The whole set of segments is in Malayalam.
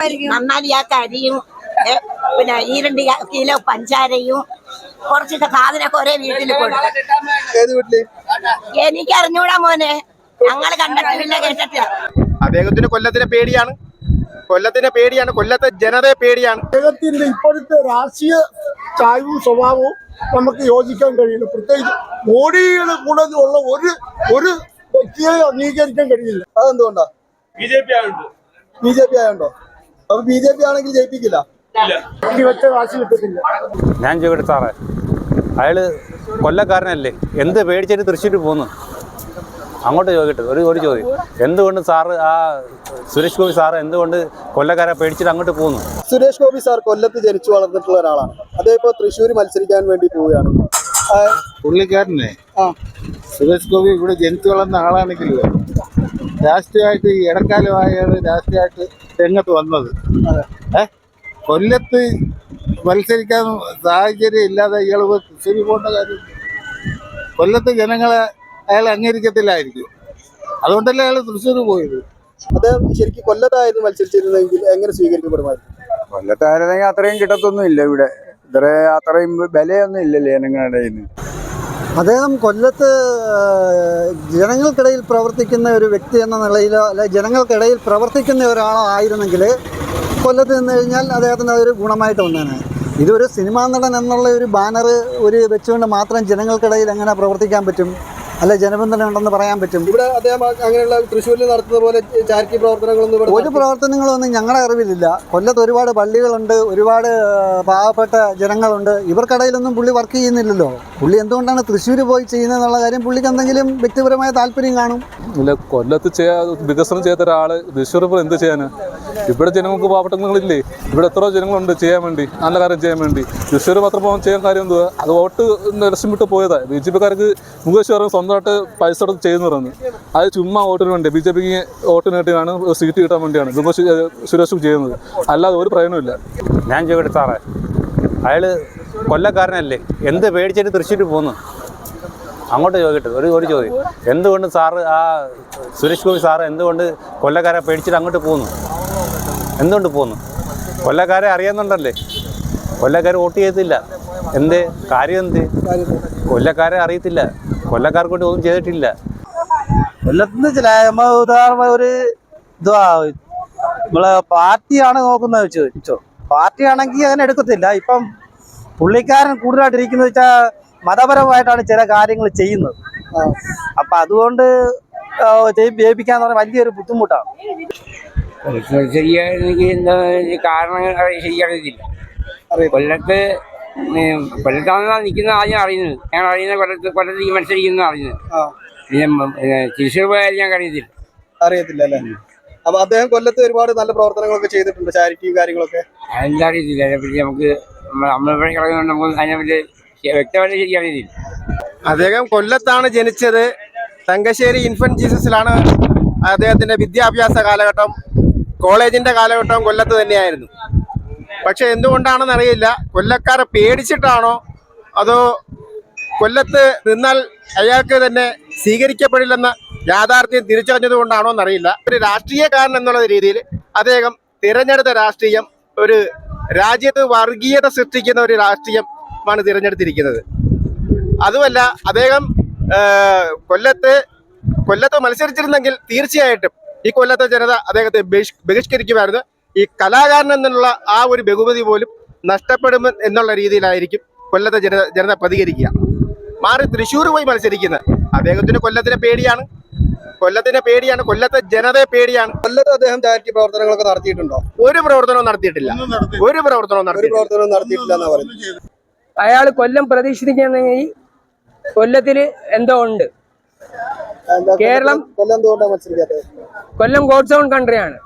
നന്നായി ആ അരിയും പിന്നെ ഈ രണ്ട് കിലോ പഞ്ചാരയും കുറച്ചൊക്കെ സാധനമൊക്കെ ഒരേ വീട്ടിൽ കൊടുക്കും എനിക്ക് അറിഞ്ഞൂടാ മോനെ. ഞങ്ങൾ കണ്ടിട്ടില്ല കേട്ടിട്ടില്ല. അദ്ദേഹത്തിന് കൊല്ലത്തിനെ പേടിയാണ്. കൊല്ലത്തിന്റെ പേടിയാണ്. കൊല്ലത്തെ ജനതയെ പേടിയാണ്. അദ്ദേഹത്തിന്റെ ഇപ്പോഴത്തെ രാഷ്ട്രീയ ചായവും സ്വഭാവവും നമുക്ക് യോജിക്കാൻ കഴിയില്ല. പ്രത്യേകിച്ച് മോഡിയുടെ കൂടെ ഉള്ള ഒരു ഒരു വ്യക്തിയെ അംഗീകരിക്കാൻ കഴിയില്ല. അതെന്തുകൊണ്ടാ? ബി ജെ പി ആയുണ്ടോ. ബി ജെ പി ആയോണ്ടോ? അപ്പൊ ബി ജെ പി ആണെങ്കിൽ ജയിപ്പിക്കില്ല. ഞാൻ ചോദിക്കട്ടെ സാറേ അയാൾ കൊല്ലക്കാരനല്ലേ? എന്ത് പേടിച്ചിട്ട് തൃശ്ശൂർ പോന്നു? അങ്ങോട്ട് ചോദിക്കട്ടെ ഒരു ഒരു ചോദ്യം. എന്തുകൊണ്ട് സാറ് ആ സുരേഷ് ഗോപി സാറ് എന്തുകൊണ്ട് കൊല്ലക്കാരെ പേടിച്ചിട്ട് അങ്ങോട്ട് പോകുന്നു സുരേഷ് ഗോപി സാർ കൊല്ലത്ത് ജനിച്ചു വളർന്നിട്ടുള്ള ഒരാളാണ്. അതേപോലെ തൃശ്ശൂർ മത്സരിക്കാൻ വേണ്ടി പോവുകയാണ്. പുള്ളിക്കാരനെ ആ. സുരേഷ് ഗോപി ഇവിടെ ജനിച്ചു വളർന്ന ആളാണെങ്കിൽ രാഷ്ട്രീയമായിട്ട് ഈ ഇടക്കാലമായ രാഷ്ട്രീയമായിട്ട് രംഗത്ത് വന്നത്? ഏ? കൊല്ലത്ത് മത്സരിക്കാൻ സാഹചര്യം ഇല്ലാതെ ഇയാൾ തൃശ്ശൂർ പോകേണ്ട കാര്യം. കൊല്ലത്ത് ജനങ്ങളെ അയാൾ അംഗീകരിക്കത്തില്ലായിരിക്കും. അതുകൊണ്ടല്ലേ അയാൾ തൃശ്ശൂർ പോയത്? അദ്ദേഹം ശരിക്കും കൊല്ലത്തായിരുന്നു മത്സരിച്ചിരുന്നെങ്കിൽ എങ്ങനെ സ്വീകരിക്കപ്പെടുമായിരുന്നു? കൊല്ലത്തായിരുന്നെങ്കിൽ അത്രയും കിട്ടത്തൊന്നും ഇല്ല ഇവിടെ. ഇത്ര അത്രയും ബലയൊന്നും ഇല്ലല്ലേ ജനങ്ങളുടെ കയ്യിൽ നിന്ന് അദ്ദേഹം കൊല്ലത്ത് ജനങ്ങൾക്കിടയിൽ പ്രവർത്തിക്കുന്ന ഒരു വ്യക്തി എന്ന നിലയിലോ അല്ലെ ജനങ്ങൾക്കിടയിൽ പ്രവർത്തിക്കുന്ന ഒരാളോ ആയിരുന്നെങ്കിൽ കൊല്ലത്ത് നിന്ന് കഴിഞ്ഞാൽ അദ്ദേഹത്തിന് അതൊരു ഗുണമായിട്ട് വന്നേനെ. ഇതൊരു സിനിമാ നടൻ എന്നുള്ള ഒരു ബാനർ ഒരു വെച്ചുകൊണ്ട് മാത്രം ജനങ്ങൾക്കിടയിൽ എങ്ങനെ പ്രവർത്തിക്കാൻ പറ്റും? അല്ലെ ജനബന്ധനം ഉണ്ടെന്ന് പറയാൻ പറ്റും. ഇവിടെ അദ്ദേഹം അങ്ങനെയുള്ള തൃശ്ശൂരിൽ നടത്തുന്ന പോലെ ചാരിറ്റി പ്രവർത്തനങ്ങളൊന്നും ഇവിടെ ഒരു പ്രവർത്തനങ്ങളൊന്നും ഞങ്ങളുടെ അറിവിലില്ല. കൊല്ലത്ത് ഒരുപാട് പള്ളികളുണ്ട് ഒരുപാട് പാവപ്പെട്ട ജനങ്ങളുണ്ട്. ഇവർക്കിടയിലൊന്നും പുള്ളി വർക്ക് ചെയ്യുന്നില്ലല്ലോ. പുള്ളി എന്തുകൊണ്ടാണ് തൃശ്ശൂർ പോയി ചെയ്യുന്നതെന്നുള്ള കാര്യം പുള്ളിക്ക് എന്തെങ്കിലും വ്യക്തിപരമായ താല്പര്യം കാണും? ഇല്ല കൊല്ലത്ത് ചെയ്യാ വികസനം ചെയ്ത ഒരാൾ തൃശ്ശൂർ എന്ത് ചെയ്യാന്? ഇവിടെ ജനങ്ങൾക്ക് പാവപ്പെട്ടങ്ങളില്ലേ ഇവിടെ എത്ര ജനങ്ങളുണ്ട് ചെയ്യാൻ വേണ്ടി നല്ല കാര്യം ചെയ്യാൻ വേണ്ടി. തൃശ്ശൂർ മാത്രം പോകാൻ ചെയ്യാൻ കാര്യം എന്തുവാ? അത് വോട്ട് ഇലക്ഷൻ വിട്ട് പോയതാ. ബി ജെ പിക്കാർക്ക് മുകേഷ് പറഞ്ഞു സ്വന്തമായിട്ട് പൈസ എടുത്ത് ചെയ്യുന്നു പറഞ്ഞു. അത് ചുമ്മാ വോട്ടിന് വേണ്ടി ബി ജെ പിക്ക് വോട്ടിന് വേണ്ടിയാണ് സീറ്റ് കിട്ടാൻ വേണ്ടിയാണ് മുകേഷ് സുരേഷ് ചെയ്യുന്നത്. അല്ലാതെ ഒരു പ്രയോജനമില്ല ഞാൻ ചോദിക്കട്ടെ സാറേ അയാൾ കൊല്ലക്കാരനല്ലേ? എന്ത് പേടിച്ചിട്ട് തൃശ്ശൂർ പോന്നു? അങ്ങോട്ട് ചോദിക്കട്ടെ ഒരു ഒരു ചോദ്യം. എന്തുകൊണ്ട് സാറ് ആ സുരേഷ് ഗോപി സാറ് എന്തുകൊണ്ട് കൊല്ലക്കാരെ പേടിച്ചിട്ട് അങ്ങോട്ട് പോന്നു? എന്തുകൊണ്ട് പോകുന്നു കൊല്ലക്കാരെ അറിയുന്നുണ്ടല്ലേ? കൊല്ലക്കാർ വോട്ട് ചെയ്തില്ല എന്ത്? കാര്യം എന്ത്? കൊല്ലക്കാരെ അറിയത്തില്ല. കൊല്ലക്കാർക്ക് വേണ്ടി ഒന്നും ചെയ്തിട്ടില്ല. കൊല്ലത്തുനിന്ന് ചില ഒരു ഇതുവാ നമ്മളെ പാർട്ടിയാണ് നോക്കുന്നത് വെച്ച് വെച്ചോ പാർട്ടി ആണെങ്കിൽ അങ്ങനെ എടുക്കത്തില്ല. ഇപ്പം പുള്ളിക്കാരൻ കൂടുതലായിട്ട് ഇരിക്കുന്നത് വെച്ചാൽ മതപരമായിട്ടാണ് ചില കാര്യങ്ങൾ ചെയ്യുന്നത്. അപ്പൊ അതുകൊണ്ട് ജയിപ്പിക്കാന്ന് പറഞ്ഞാൽ വലിയൊരു ബുദ്ധിമുട്ടാണ്. എന്താ കാരണങ്ങൾ ശരിയാകത്തില്ല കൊല്ലത്ത് കൊല്ലത്താണെന്നാണ് കൊല്ലത്താണ് നിൽക്കുന്ന ആദ്യം അറിയുന്നത്. ഞങ്ങൾ അറിയുന്ന കൊല്ലത്ത് കൊല്ലത്ത് ഈ മത്സരിക്കുന്ന അറിയുന്നത്. ആ. പിന്നെ തൃശ്ശൂർ പോയാലും ഞങ്ങൾക്ക് അറിയത്തില്ല അറിയത്തില്ല അല്ലേ? അപ്പൊ അദ്ദേഹം കൊല്ലത്ത് ഒരുപാട് നല്ല പ്രവർത്തനങ്ങളൊക്കെ ചെയ്തിട്ടുണ്ട് ചാരിറ്റിയും കാര്യങ്ങളൊക്കെ. അതെന്താ അറിയത്തില്ല അതിനെപ്പറ്റി നമുക്ക് നമ്മ- നമ്മളിവിടെ കിടക്കുന്നുണ്ട് നമുക്ക് അതിനെപ്പറ്റി വ്യക്തമായിട്ട് ശരിയറിയത്തില്ല. അദ്ദേഹം കൊല്ലത്താണ് ജനിച്ചത്. തങ്കശ്ശേരി ഇൻഫന്റ് ജീസസിലാണ് അദ്ദേഹത്തിന്റെ വിദ്യാഭ്യാസ കാലഘട്ടം. കോളേജിന്റെ കാലഘട്ടം കൊല്ലത്ത് തന്നെയായിരുന്നു. പക്ഷെ എന്തുകൊണ്ടാണെന്ന് അറിയില്ല. കൊല്ലക്കാരെ പേടിച്ചിട്ടാണോ? അതോ കൊല്ലത്ത് നിന്നാൽ അയാൾക്ക് തന്നെ സ്വീകരിക്കപ്പെടില്ലെന്ന യാഥാർത്ഥ്യം തിരിച്ചറിഞ്ഞത് കൊണ്ടാണോ എന്നറിയില്ല. ഒരു രാഷ്ട്രീയക്കാരൻ എന്നുള്ള രീതിയിൽ അദ്ദേഹം തിരഞ്ഞെടുത്ത രാഷ്ട്രീയം ഒരു രാജ്യത്ത് വർഗീയത സൃഷ്ടിക്കുന്ന ഒരു രാഷ്ട്രീയമാണ് തിരഞ്ഞെടുത്തിരിക്കുന്നത്. അതുമല്ല അദ്ദേഹം കൊല്ലത്ത് കൊല്ലത്ത് മത്സരിച്ചിരുന്നെങ്കിൽ തീർച്ചയായിട്ടും ഈ കൊല്ലത്തെ ജനത അദ്ദേഹത്തെ ബഹിഷ്- ബഹിഷ്കരിക്കുമായിരുന്നു. ഈ കലാകാരൻ എന്നുള്ള ആ ഒരു ബഹുമതി പോലും നഷ്ടപ്പെടും എന്നുള്ള രീതിയിലായിരിക്കും കൊല്ലത്തെ ജനത ജനത പ്രതികരിക്കുക. മാറി തൃശ്ശൂർ പോയി മത്സരിക്കുന്നത് അദ്ദേഹത്തിന് കൊല്ലത്തിനെ പേടിയാണ്. കൊല്ലത്തിനെ പേടിയാണ്. കൊല്ലത്തെ ജനതയെ പേടിയാണ്. കൊല്ലത്ത് അദ്ദേഹം ചാരിറ്റി പ്രവർത്തനങ്ങളൊക്കെ നടത്തിയിട്ടുണ്ടോ? ഒരു പ്രവർത്തനവും നടത്തിയിട്ടില്ല. ഒരു പ്രവർത്തനവും നടത്തിയിട്ടില്ല. പ്രവർത്തനവും നടത്തിയിട്ടില്ല എന്നാ അയാൾ കൊല്ലം പ്രതീക്ഷിക്കുന്നെങ്കിൽ കൊല്ലത്തിൽ എന്തോ ഉണ്ട്. എന്താ കേരളം കൊല്ലം മത്സരിക്കാത്തത് കൊല്ലം ഗോഡ് സോൺ കൺട്രിയാണ്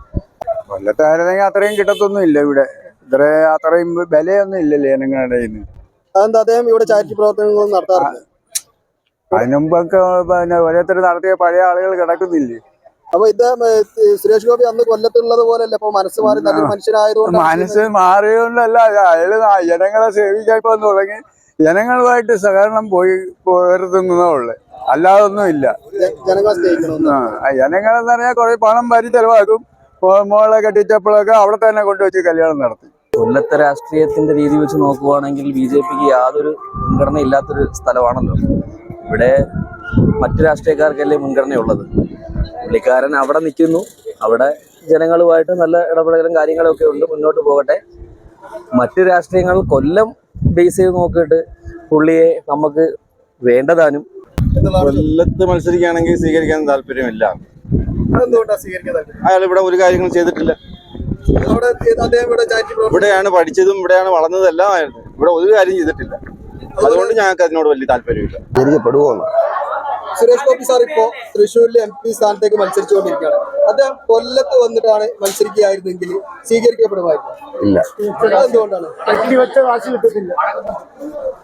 കൊല്ലത്തായിരുന്നെങ്കിൽ അത്രയും കിട്ടത്തൊന്നും ഇല്ല ഇവിടെ. ഇത്ര അത്രയും വിലയൊന്നും ഇല്ലല്ലേ ജനങ്ങളുടെ അതെന്താ അദ്ദേഹം ഇവിടെ ചാരിറ്റി പ്രവർത്തനങ്ങളൊന്നും നടത്താറില്ല അതിന് മുമ്പൊക്കെ പിന്നെ ഓരോരുത്തർ നടത്തിയ പഴയ ആളുകൾ കിടക്കുന്നില്ലേ? അപ്പൊ ഇദ്ദേഹം സുരേഷ് ഗോപി അന്ന് കൊല്ലത്തുള്ളത് പോലെയല്ല? ഇപ്പൊ മനസ്സ് മാറി നല്ലൊരു മനുഷ്യനായതുകൊണ്ട് മനസ്സ് മാറിയതുകൊണ്ടല്ല അയാൾ ജനങ്ങളെ സേവിക്കാൻ ഇപ്പൊ തുടങ്ങി. ജനങ്ങളുമായിട്ട് സഹകരണം പോയി പോരുന്നതേ ഉള്ളു. അല്ലാതെ ഒന്നും ഇല്ല ആ, ജനങ്ങളെന്ന് പറഞ്ഞാൽ കുറെ പണം വാരി ചെലവാക്കും. മോളെ കെട്ടിച്ചപ്പോഴൊക്കെ അവിടെ തന്നെ കൊണ്ടുവച്ച് കല്യാണം നടത്തി. കൊല്ലത്തെ രാഷ്ട്രീയത്തിന്റെ രീതി വെച്ച് നോക്കുവാണെങ്കിൽ ബി ജെ പിക്ക് യാതൊരു മുൻഗണന ഇല്ലാത്തൊരു സ്ഥലമാണല്ലോ. ഇവിടെ മറ്റു രാഷ്ട്രീയക്കാർക്കല്ലേ മുൻഗണനയുള്ളത്? പുള്ളിക്കാരൻ അവിടെ നിൽക്കുന്നു. അവിടെ ജനങ്ങളുമായിട്ട് നല്ല ഇടപെടലും കാര്യങ്ങളൊക്കെ ഉണ്ട്. മുന്നോട്ട് പോകട്ടെ. മറ്റു രാഷ്ട്രീയങ്ങൾ കൊല്ലം ബേസ് ചെയ്ത് നോക്കിയിട്ട് പുള്ളിയെ നമുക്ക് വേണ്ടതാനും കൊല്ലത്ത് മത്സരിക്കുകയാണെങ്കിൽ സ്വീകരിക്കാൻ താല്പര്യമില്ല. അയാൾ ഇവിടെ ഒരു കാര്യങ്ങളും ചെയ്തിട്ടില്ല. ഇവിടെയാണ് പഠിച്ചതും ഇവിടെയാണ് വളർന്നതെല്ലാം ആയിരുന്നു. ഇവിടെ ഒരു കാര്യം ചെയ്തിട്ടില്ല. അതുകൊണ്ട് ഞങ്ങൾക്ക് അതിനോട് വലിയ താല്പര്യമില്ല. സുരേഷ് ഗോപി സാർ ഇപ്പോ തൃശ്ശൂരിലെ എം പി സ്ഥാനത്തേക്ക് മത്സരിച്ചുകൊണ്ടിരിക്കുകയാണ്. അദ്ദേഹം കൊല്ലത്ത് വന്നിട്ടാണ് മത്സരിക്കുകയായിരുന്നെങ്കിൽ സ്വീകരിക്കപ്പെടുമായിരുന്നു. ഇല്ല.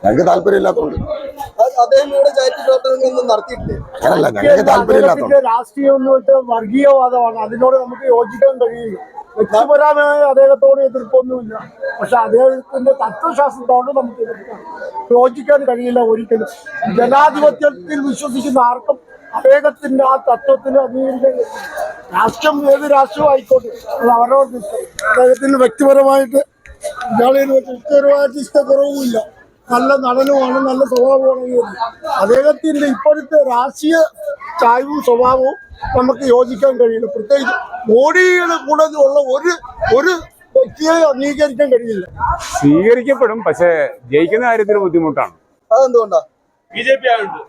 ഞങ്ങൾക്ക് താല്പര്യമില്ലാത്തതുകൊണ്ട്. അത് അദ്ദേഹം ഇവിടെ ചാരിറ്റി പ്രവർത്തനങ്ങളൊന്നും നടത്തിയിട്ടില്ലേ? അങ്ങനല്ല ഞങ്ങൾക്ക് താല്പര്യമില്ലാത്തതുകൊണ്ട്. രാഷ്ട്രീയം എന്ന് വെച്ചാൽ വർഗീയവാദമാണ്. അതിനോട് നമുക്ക് യോജിക്കാൻ കഴിയില്ല. വ്യക്തിപരമായ അദ്ദേഹത്തോട് എതിർപ്പൊന്നുമില്ല. പക്ഷെ അദ്ദേഹത്തിന്റെ തത്വശാസ്ത്രത്തോട് നമുക്ക് യോജിക്കാൻ കഴിയില്ല ഒരിക്കലും. ജനാധിപത്യത്തിൽ വിശ്വസിക്കുന്ന ആർക്കും അദ്ദേഹത്തിന്റെ ആ തത്വത്തിന് അംഗീകരിക്കാൻ രാഷ്ട്രം ഏത് രാഷ്ട്രീയം ആയിക്കോട്ടെ അത് അവരോട് അദ്ദേഹത്തിന് വ്യക്തിപരമായിട്ട് ഇയാളെ വ്യക്തിപരമായിട്ട് ഇഷ്ടക്കുറവുമില്ല. നല്ല നടനുമാണ് നല്ല സ്വഭാവമാണ്. അദ്ദേഹത്തിന്റെ ഇപ്പോഴത്തെ രാഷ്ട്രീയ ചായവും സ്വഭാവവും നമുക്ക് യോജിക്കാൻ കഴിയില്ല. പ്രത്യേകിച്ച് മോഡിയുടെ കൂടെ ഉള്ള ഒരു ഒരു വ്യക്തിയെ അംഗീകരിക്കാൻ കഴിയില്ല. സ്വീകരിക്കപ്പെടും പക്ഷേ ജയിക്കുന്ന കാര്യത്തിൽ ബുദ്ധിമുട്ടാണ്. അതെന്തുകൊണ്ടാ? ബി ജെ പി ആയോണ്ടോ.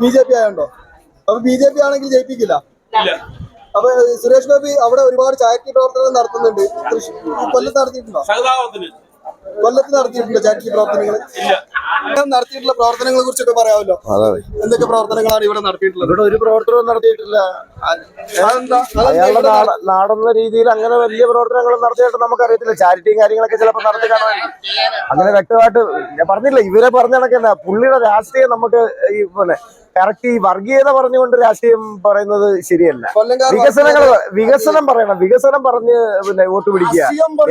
ബി ജെ പി ആയോണ്ടോ? അപ്പൊ ബി ജെ പി ആണെങ്കിൽ ജയിപ്പിക്കില്ല? അപ്പൊ സുരേഷ് ഗോപി അവിടെ ഒരുപാട് ചാരിറ്റി പ്രവർത്തനം നടത്തുന്നുണ്ട്. കൊല്ലം കൊല്ലത്ത് നടത്തിയിട്ടുണ്ടോ? കൊല്ലത്ത് നടത്തിയിട്ടുണ്ട് ചാരിറ്റി പ്രവർത്തനങ്ങൾ നടത്തിയിട്ടുള്ള പ്രവർത്തനങ്ങളെ കുറിച്ചൊക്കെ പറയാമല്ലോ. എന്തൊക്കെ പ്രവർത്തനങ്ങളാണ് ഇവിടെ നടത്തിയിട്ടുള്ളത്? ഇവിടെ ഒരു പ്രവർത്തനവും നടത്തിയിട്ടില്ല. നാടുന്ന അതെന്താ അയാളുടെ നാടെന്ന രീതിയിൽ അങ്ങനെ വലിയ പ്രവർത്തനങ്ങൾ നടത്തിയിട്ട് നമുക്കറിയത്തില്ല. ചാരിറ്റിയും കാര്യങ്ങളൊക്കെ ചിലപ്പോൾ നടത്തി കാണുമായിരിക്കും. അങ്ങനെ വ്യക്തമായിട്ട് ഞാൻ പറഞ്ഞില്ല. ഇവരെ പറഞ്ഞ കണക്കെന്താ പുള്ളിയുടെ രാഷ്ട്രീയം നമുക്ക് ഈ പോലെ കറക്റ്റ് ഈ വർഗീയത പറഞ്ഞുകൊണ്ട് രാഷ്ട്രീയം പറയുന്നത് ശരിയല്ല. വികസനങ്ങൾ വികസനം പറയണം. വികസനം പറഞ്ഞ് പിന്നെ വോട്ട് പിടിക്കുക.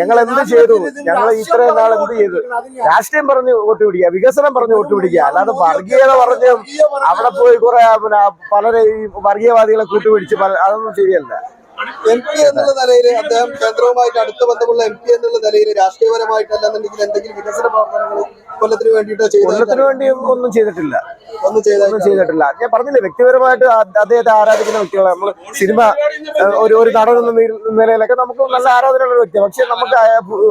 ഞങ്ങൾ എന്ത് ചെയ്തു? ഞങ്ങൾ ഇത്രയും നാൾ എന്ത് ചെയ്തു? രാഷ്ട്രീയം പറഞ്ഞ് വോട്ട് പിടിക്കുക. വികസനം പറഞ്ഞ് വോട്ട് പിടിക്കുക. അല്ലാതെ വർഗീയത പറഞ്ഞ് അവിടെ പോയി കുറെ പിന്നെ പലരെ ഈ വർഗീയവാദികളെ കൂട്ടുപിടിച്ച് പല അതൊന്നും ശരിയല്ല. എം പി എന്നുള്ള നിലയിൽ അദ്ദേഹം കേന്ദ്രവുമായിട്ട് അടുത്ത ബന്ധമുള്ള എം പി എന്നുള്ള നിലയിൽ രാഷ്ട്രീയപരമായിട്ടല്ലെന്നുണ്ടെങ്കിൽ എന്തെങ്കിലും വികസന പ്രവർത്തനങ്ങൾ കൊല്ലത്തിന് വേണ്ടിട്ടോ ചെയ്ത കൊല്ലത്തിന് വേണ്ടി ഒന്നും ചെയ്തിട്ടില്ല. ഒന്നും ഒന്നും ചെയ്തിട്ടില്ല. ഞാൻ പറഞ്ഞില്ലേ വ്യക്തിപരമായിട്ട് അദ്ദേഹത്തെ ആരാധിക്കുന്ന വ്യക്തികളാണ്. നമ്മൾ സിനിമ ഒരു ഒരു നടൻ എന്ന നിലയിലൊക്കെ നമുക്ക് നല്ല ആരാധനയുള്ള ഒരു വ്യക്തിയാണ്. പക്ഷെ നമുക്ക്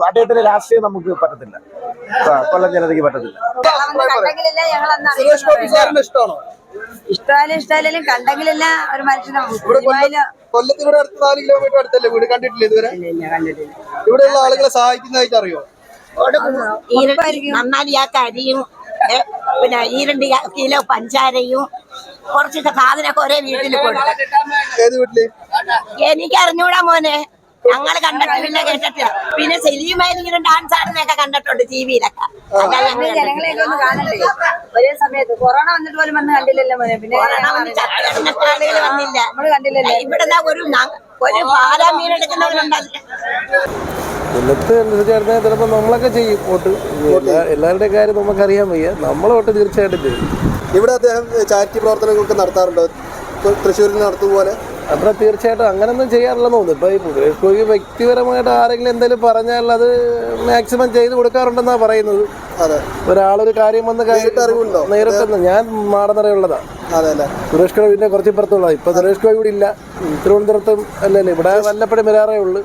അദ്ദേഹത്തിന്റെ രാഷ്ട്രീയം നമുക്ക് പറ്റത്തില്ല. കൊല്ലം ജനതയ്ക്ക് പറ്റത്തില്ല. സുരേഷ് ഗോപി സാറിന് ഇഷ്ടമാണോ? ഇഷ്ടായാലും ഇഷ്ടായാലും കണ്ടെങ്കിലല്ല ഒരു മനുഷ്യനെ ഇവിടെ കൊല്ലം കൊല്ലത്തിനോട് അടുത്ത് നാല് കിലോമീറ്റർ അടുത്തല്ലേ വീട്? കണ്ടിട്ടില്ല ഇതുവരെ? ഇവിടെയുള്ള ആളുകളെ സഹായിക്കുന്നതായിട്ട് അറിയോ? നന്നായി ആ കരിയും ഏ, പിന്നെ ഈ രണ്ട് കിലോ പഞ്ചാരയും കുറച്ചിട്ട് സാധനമൊക്കെ ഒരേ വീട്ടിൽ കൊടുക്കും ഏത് വീട്ടിൽ? എനിക്ക് അറിഞ്ഞൂടാ മോനെ. ഞങ്ങൾ കണ്ടിട്ടില്ല കേട്ടിട്ടില്ല. പിന്നെ സെലിയുമായിരിക്കും ഡാൻസ് ആടുന്നൊക്കെ കണ്ടിട്ടുണ്ട് ടി വിയിലൊക്കെ. ജനങ്ങളെയൊക്കെ ഒന്ന് കാണണ്ടേ? ഒരേ സമയത്ത് കൊറോണ വന്നിട്ട് പോലും വന്ന് കണ്ടില്ലല്ലോ മോനെ. പിന്നെ ആളുകൾ വന്നില്ല. നമ്മൾ കണ്ടില്ലല്ലോ. ഇവിടെ ഒരു ഒരു പാലാ മീൻ എടുക്കുന്നവരുണ്ടല്ലോ. കൊല്ലത്ത് തീർച്ചയായിട്ടും ചിലപ്പോൾ നമ്മളൊക്കെ ചെയ്യും വോട്ട്. എല്ലാവരുടെയും കാര്യം നമുക്കറിയാൻ വയ്യ. നമ്മളെ വോട്ട് തീർച്ചയായിട്ടും ചെയ്യും. ഇവിടെ അദ്ദേഹം ചാരിറ്റി പ്രവർത്തനങ്ങളൊക്കെ നടത്താറുണ്ടോ? തൃശ്ശൂരിൽ നടത്തും പോലെ? അവിടെ തീർച്ചയായിട്ടും അങ്ങനൊന്നും ചെയ്യാറില്ലെന്ന് തോന്നുന്നു. ഇപ്പോൾ ഈ സുരേഷ് ഗോപി വ്യക്തിപരമായിട്ട് ആരെങ്കിലും എന്തെങ്കിലും പറഞ്ഞാൽ അത് മാക്സിമം ചെയ്ത് കൊടുക്കാറുണ്ടെന്നാണ് പറയുന്നത്. അതെ. ഒരാളൊരു കാര്യം വന്ന് നേരിട്ട് അറിവുണ്ടോ? നേരിട്ട് ഞാൻ അല്ലേ? സുരേഷ് ഗോപി പിന്നെ കുറച്ച് ഇപ്പുറത്തുള്ള. ഇപ്പൊ സുരേഷ് ഗോപി ഇവിടെ ഇല്ല. തിരുവനന്തപുരത്തും അല്ലല്ലേ? ഇവിടെ വല്ലപ്പോഴും വരാറേ ഉള്ളു.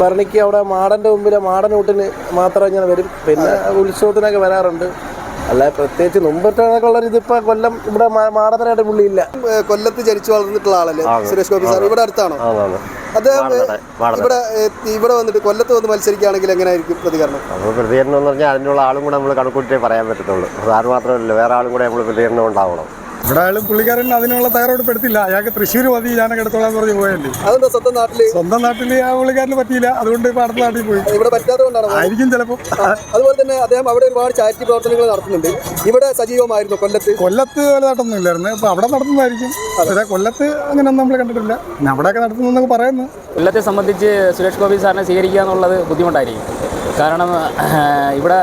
പറണിക്ക് അവിടെ മാടന്റെ മുമ്പിലെ മാടൻ ഊട്ടിന് മാത്രം ഇങ്ങനെ വരും. പിന്നെ ഉത്സവത്തിനൊക്കെ വരാറുണ്ട്. അല്ല പ്രത്യേകിച്ച് മുമ്പത്തെ ഉള്ള ഇതിപ്പോ കൊല്ലം ഇവിടെ പുള്ളി ഇല്ല കൊല്ലത്ത് ജനിച്ചു വളർന്നിട്ടുള്ള ആളല്ലേ? സുരേഷ് ഗോപി സാർ ഇവിടെ അടുത്താണോ? അദ്ദേഹം ഇവിടെ ഇവിടെ വന്നിട്ട് കൊല്ലത്ത് വന്ന് മത്സരിക്കുകയാണെങ്കിൽ എങ്ങനെയായിരിക്കും പ്രതികരണം? അപ്പോൾ പ്രതികരണം എന്ന് പറഞ്ഞാൽ അതിനുള്ള ആളും കൂടെ നമ്മൾ കണക്കൂട്ടിട്ടേ പറയാൻ പറ്റത്തുള്ളൂ. സാർ മാത്രമല്ല വേറെ ആളും കൂടെ നമ്മൾ പ്രതികരണം ഉണ്ടാവണം. ഇവിടെ ആളും പുള്ളിക്കാരൻ അതിനുള്ള തയ്യാറെടുപ്പെടുത്തില്ല അയാൾക്ക് തൃശ്ശൂർ മതി ഞാനൊക്കെ എടുത്തോളാം എന്ന് പറഞ്ഞ് പോയല്ലേ അതെന്താ സ്വന്തം നാട്ടിൽ? സ്വന്തം നാട്ടിൽ ആ പുള്ളിക്കാരന് പറ്റിയില്ല. അതുകൊണ്ട് ഇപ്പൊ അടുത്ത നാട്ടിൽ പോയി. ഇവിടെ പറ്റാത്തതുകൊണ്ടാണ് കൊണ്ടാണോ? ആയിരിക്കും ചിലപ്പോൾ അതുപോലെ തന്നെ അദ്ദേഹം അവിടെ ഒരുപാട് ചാരിറ്റി പ്രവർത്തനങ്ങൾ നടത്തുന്നുണ്ട്. ഇവിടെ സജീവമായിരുന്നു കൊല്ലത്ത്? കൊല്ലത്ത് വലുതായിട്ടൊന്നും ഇല്ലായിരുന്നു. അപ്പൊ അവിടെ നടത്തുന്നതായിരിക്കും. പക്ഷേ കൊല്ലത്ത് അങ്ങനെയൊന്നും നമ്മൾ കണ്ടിട്ടില്ല. പിന്നെ അവിടെയൊക്കെ നടത്തുന്നൊക്കെ പറയുന്നു. കൊല്ലത്തെ സംബന്ധിച്ച് സുരേഷ് ഗോപി സാറിനെ സ്വീകരിക്കുക എന്നുള്ളത് ബുദ്ധിമുട്ടായിരിക്കും. കാരണം ഇവിടെ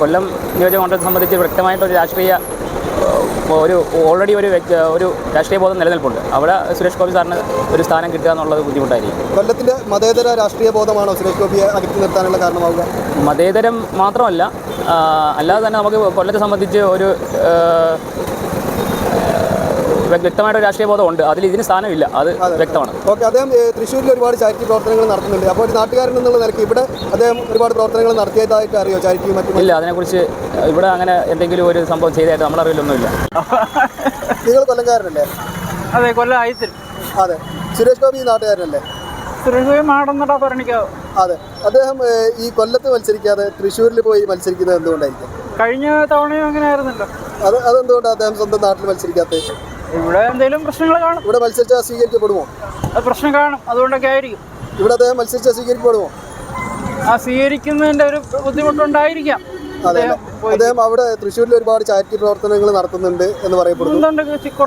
കൊല്ലം നിയോജക മണ്ഡലത്തെ സംബന്ധിച്ച് വ്യക്തമായിട്ടൊരു രാഷ്ട്രീയ ഒരു ഓൾറെഡി ഒരു ഒരു രാഷ്ട്രീയ ബോധം നിലനിൽപ്പുണ്ട്. അവിടെ സുരേഷ് ഗോപി സാറിന് ഒരു സ്ഥാനം കിട്ടുക എന്നുള്ളത് ബുദ്ധിമുട്ടായിരിക്കും. കൊല്ലത്തിന്റെ മതേതര രാഷ്ട്രീയ ബോധമാണോ സുരേഷ് ഗോപിയെ അകറ്റി നിർത്താനുള്ള കാരണമാവുക? മതേതരം മാത്രമല്ല അല്ലാതെ തന്നെ നമുക്ക് കൊല്ലത്തെ സംബന്ധിച്ച് ഒരു വ്യക്തമായിട്ട് ഒരു രാഷ്ട്രീയ ബോധം ഉണ്ട്. അതിൽ ഇതിന് സ്ഥാനമില്ല. അത് വ്യക്തമാണ്. ഓക്കെ അദ്ദേഹം തൃശ്ശൂരിൽ ഒരുപാട് ചാരിറ്റി പ്രവർത്തനങ്ങൾ നടത്തുന്നുണ്ട്. അപ്പോൾ ഒരു നാട്ടുകാരൻ എന്നുള്ള നിലയ്ക്ക് ഇവിടെ അദ്ദേഹം ഒരുപാട് പ്രവർത്തനങ്ങൾ നടത്തിയതായിട്ട് അറിയോ? ചാരിറ്റി മറ്റും ഇല്ല അതിനെക്കുറിച്ച് ഇവിടെ അങ്ങനെ എന്തെങ്കിലും ഒരു സംഭവം ചെയ്തതായിട്ട് നമ്മുടെ അറിവിലൊന്നുമില്ല നിങ്ങൾ കൊല്ലംകാരനല്ലേ? അതെ കൊല്ലം ആയിത്തിൽ അതെ. സുരേഷ് ഗോപി ഈ നാട്ടുകാരനല്ലേ? സുരേഷ് മാടന്നട പറഞ്ഞിക്കാവ് അതെ. അദ്ദേഹം ഈ കൊല്ലത്ത് മത്സരിക്കാതെ തൃശ്ശൂരിൽ പോയി മത്സരിക്കുന്നത് എന്തുകൊണ്ടായിരിക്കും? കഴിഞ്ഞ തവണയും അങ്ങനെ ആയിരുന്നല്ലോ. അത് അതെന്തുകൊണ്ടാണ് അദ്ദേഹം സ്വന്തം നാട്ടിൽ മത്സരിക്കാത്തത്? ഇവിടെ എന്തെങ്കിലും പ്രശ്നങ്ങൾ കാണും. ഇവിടെ മത്സരിച്ചാൽ സ്വീകരിക്കപ്പെടുമോ? അത് പ്രശ്നം കാണും. അതുകൊണ്ടൊക്കെ ആയിരിക്കും. ഇവിടെ അദ്ദേഹം മത്സരിച്ചാൽ സ്വീകരിക്കപ്പെടുമോ? ആ സ്വീകരിക്കുന്നതിന്റെ ഒരു ബുദ്ധിമുട്ടുണ്ടായിരിക്കാം. അതെ അദ്ദേഹം അവിടെ തൃശ്ശൂരിൽ ഒരുപാട് ചാരിറ്റി പ്രവർത്തനങ്ങൾ നടത്തുന്നുണ്ട് എന്ന് പറയപ്പെടുന്നു.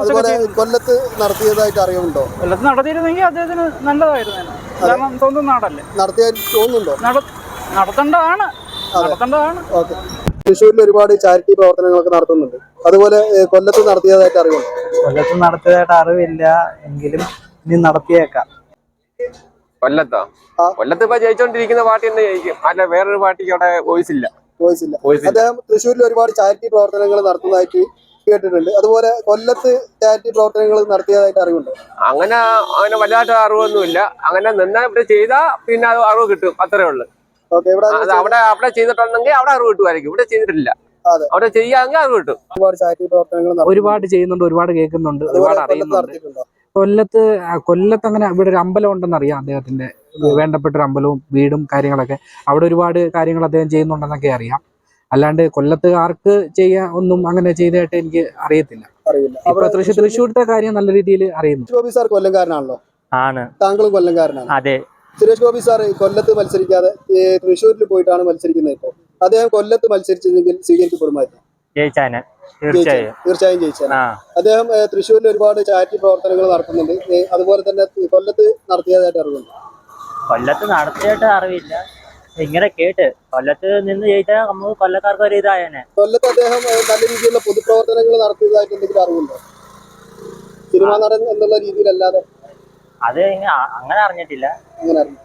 അതുപോലെ. കൊല്ലത്ത് നടത്തിയതായിട്ട് അറിയുന്നുണ്ടോ? കൊല്ലത്ത് നടത്തിയിരുന്നെങ്കിൽ അദ്ദേഹത്തിന് നല്ലതായിരുന്നു കാരണം സ്വന്തം നാടല്ലേ. നടത്തിയാൽ തോന്നുന്നുണ്ടോ? നട- നടത്തേണ്ടതാണ്. നടത്തേണ്ടതാണ്. ഓക്കെ. തൃശ്ശൂരിൽ ഒരുപാട് ചാരിറ്റി പ്രവർത്തനങ്ങളൊക്കെ നടത്തുന്നുണ്ട്. അതുപോലെ കൊല്ലത്ത് നടത്തിയതായിട്ട് അറിവുണ്ട്? കൊല്ലത്ത് നടത്തിയതായിട്ട് അറിവില്ല. എങ്കിലും ഇനി നടത്തിയേക്കാം. കൊല്ലത്താ? കൊല്ലത്ത് ഇപ്പൊ ജയിച്ചോണ്ടിരിക്കുന്ന പാർട്ടി തന്നെ ജയിക്കും? അല്ല വേറൊരു പാർട്ടിക്ക് അവിടെ വോയിസ് ഇല്ല. വോയിസ് ഇല്ല. അദ്ദേഹം തൃശ്ശൂരിൽ ഒരുപാട് ചാരിറ്റി പ്രവർത്തനങ്ങൾ നടത്തുന്നതായിട്ട് കേട്ടിട്ടുണ്ട്. അതുപോലെ കൊല്ലത്ത് ചാരിറ്റി പ്രവർത്തനങ്ങൾ നടത്തിയതായിട്ട് അറിവുണ്ട്. അങ്ങനെ അങ്ങനെ വല്ലാത്ത അറിവൊന്നുമില്ല. അങ്ങനെ നിന്നാ ഇവിടെ ചെയ്താ പിന്നെ അത് അറിവ് കിട്ടും. അത്രേ ഉള്ളു. അവിടെ അവിടെ ചെയ്തിട്ടുണ്ടെങ്കിൽ അവിടെ അറിവ് കിട്ടുമായിരിക്കും. ഇവിടെ ചെയ്തിട്ടില്ല. അവിടെ ചെയ്യാൻ അറിവ് കിട്ടും. ഒരുപാട് ചാരിറ്റി പ്രവർത്തനങ്ങൾ ഒരുപാട് ചെയ്യുന്നുണ്ട് ഒരുപാട് കേൾക്കുന്നുണ്ട് ഒരുപാട് കൊല്ലത്ത് അറിയുന്നുണ്ട്. കൊല്ലത്ത് കൊല്ലത്ത് അങ്ങനെ ഇവിടെ ഒരു അമ്പലം ഉണ്ടെന്ന് അറിയാം അദ്ദേഹത്തിന്റെ വേണ്ടപ്പെട്ട ഒരു അമ്പലവും വീടും കാര്യങ്ങളൊക്കെ. അവിടെ ഒരുപാട് കാര്യങ്ങൾ അദ്ദേഹം ചെയ്യുന്നുണ്ടെന്നൊക്കെ അറിയാം. അല്ലാണ്ട് കൊല്ലത്ത് ആർക്ക് ചെയ്യാൻ ഒന്നും അങ്ങനെ ചെയ്തതായിട്ട് എനിക്ക് അറിയത്തില്ല. അറിയില്ല. തൃശ്ശൂർ തൃശ്ശൂരത്തെ കാര്യം നല്ല രീതിയിൽ അറിയുന്നു. ഗോപി സാർ കൊല്ലംകാരനാണല്ലോ ആണ്. താങ്കളും കൊല്ലംകാരനാണ് അതെ. സുരേഷ് ഗോപി സാർ കൊല്ലത്ത് മത്സരിക്കാതെ തൃശ്ശൂരിൽ പോയിട്ടാണ് മത്സരിക്കുന്നത് ഇപ്പോൾ അദ്ദേഹം കൊല്ലത്ത് മത്സരിച്ചിരുന്നെങ്കിൽ സ്വീകരിക്കപ്പെടുമായിരുന്നു ജയിച്ചാന്. ജയിച്ചാൽ തീർച്ചയായും. ജയിച്ചാണ് അദ്ദേഹം തൃശ്ശൂരിൽ ഒരുപാട് ചാരിറ്റി പ്രവർത്തനങ്ങൾ നടത്തുന്നുണ്ട്. അതുപോലെ തന്നെ കൊല്ലത്ത് നടത്തിയതായിട്ട് അറിവുണ്ട്. കൊല്ലത്ത് നടത്തിയായിട്ട് അറിവില്ല. ഇങ്ങനെ കേട്ട് കൊല്ലത്ത് നിന്ന് ജയിച്ചാൽ നമുക്ക് കൊല്ലക്കാർക്ക് ഒരു ഇതായനെ. കൊല്ലത്ത് അദ്ദേഹം നല്ല രീതിയിലുള്ള പൊതുപ്രവർത്തനങ്ങൾ നടത്തിയതായിട്ട് എന്തെങ്കിലും അറിവുണ്ടോ? സിനിമാ നടൻ എന്നുള്ള രീതിയിലല്ലാതെ? അത് അങ്ങനെ അറിഞ്ഞിട്ടില്ല. അങ്ങനെ അറിഞ്ഞു